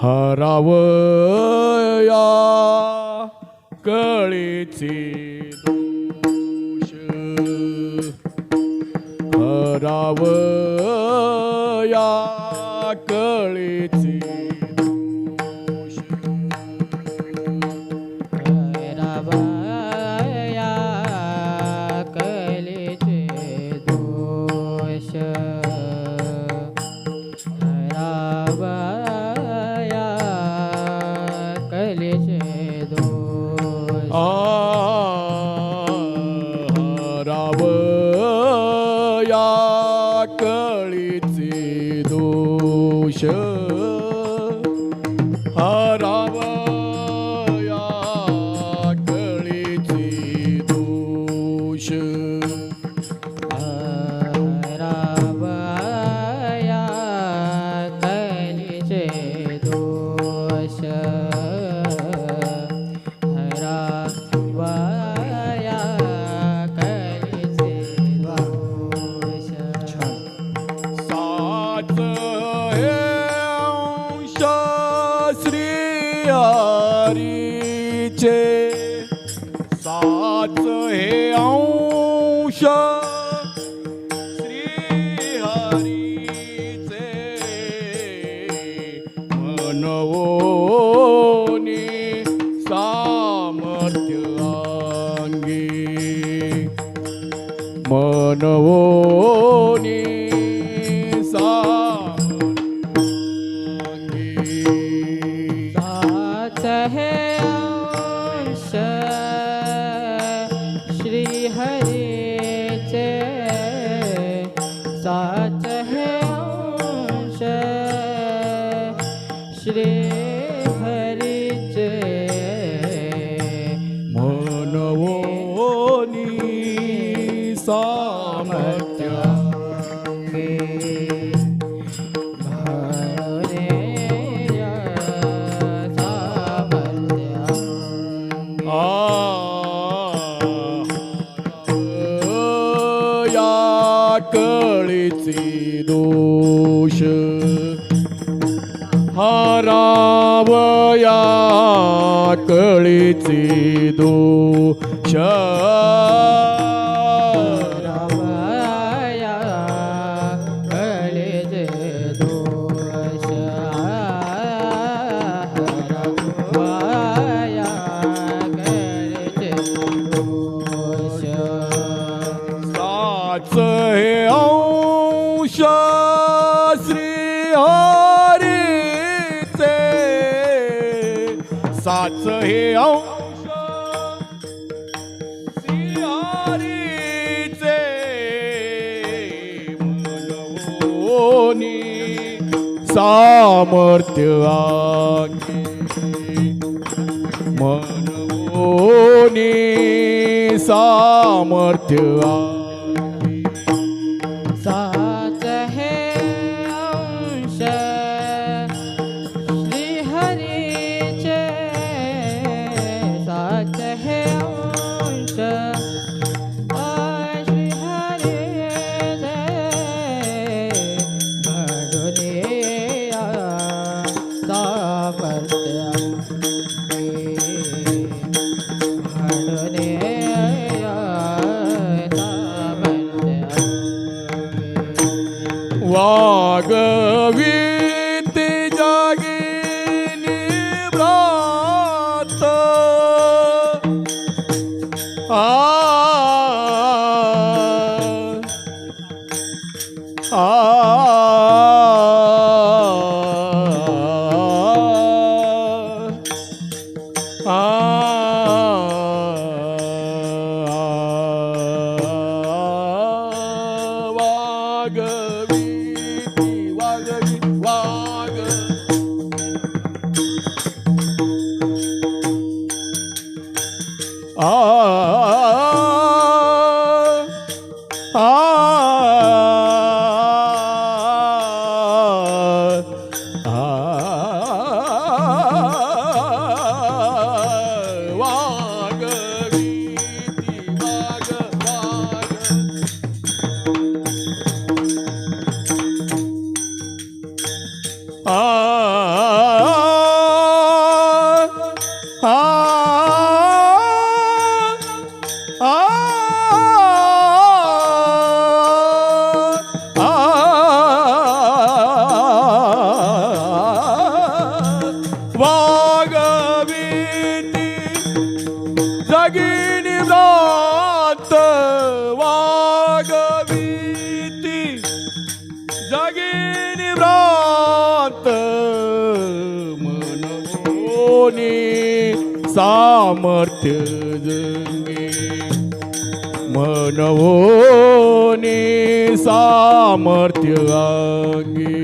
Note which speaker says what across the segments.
Speaker 1: हरावया कळीचे दोष. हरावया कळीची या कळीचे दोष हरिचे साच हे अंश श्री हरिचे मनवोनी सामर्थ्य अंगी side. कळीची दो हे अंश सामर्थ्य आखे. मनवोनी सामर्थ्य
Speaker 2: कोणी सामर्थ्य
Speaker 1: जंगे मनवोनी सामर्थ्य अंगी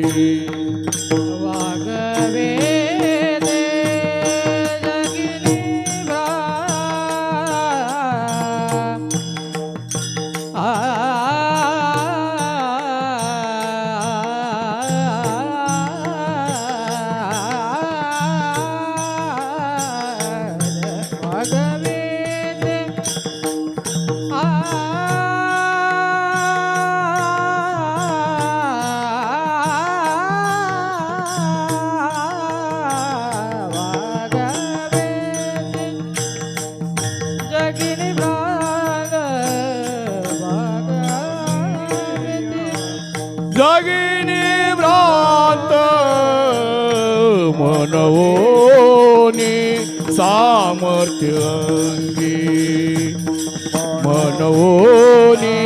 Speaker 1: भगिनी भ्रात मनवोनी सामर्थ्य मनवोनी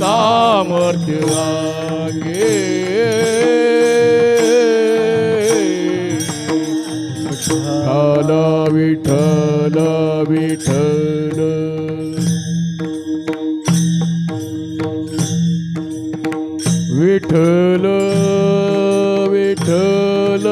Speaker 1: सामर्थ्य विठल विठल
Speaker 3: विठल विठल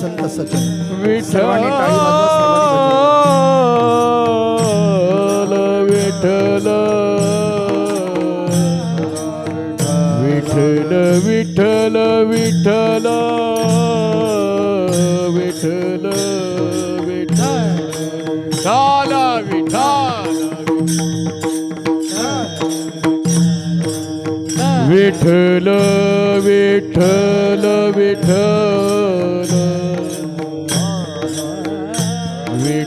Speaker 3: संत
Speaker 1: विठ्ठल
Speaker 3: सर्वांनी टाळी वाजवा,
Speaker 1: विठ्ठल विठ्ठल विठ्ठल विठ्ठल विठ्ठल विठ्ठल विठ्ठल विठ्ठल विठ्ठल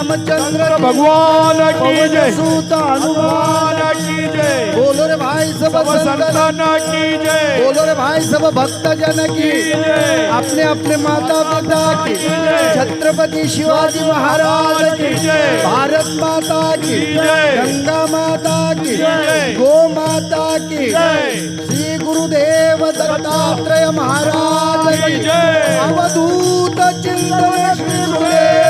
Speaker 3: रामचंद्र
Speaker 1: भगवान की जय।
Speaker 3: सूत हनुमान
Speaker 1: की जय।
Speaker 3: बोलो रे भाई सब संतन
Speaker 1: की जय।
Speaker 3: बोलो रे भाई सब भक्त जन की
Speaker 1: जय।
Speaker 3: अपने अपने माता पिता की छत्रपति शिवाजी महाराज की
Speaker 1: जय।
Speaker 3: भारत माता की
Speaker 1: जय।
Speaker 3: गंगा माता की
Speaker 1: जय।
Speaker 3: गो माता की
Speaker 1: जय।
Speaker 3: श्री गुरुदेव दत्तात्रेय महाराज की
Speaker 1: जय।
Speaker 3: अवधूत चिंतन श्री गुरुदेव।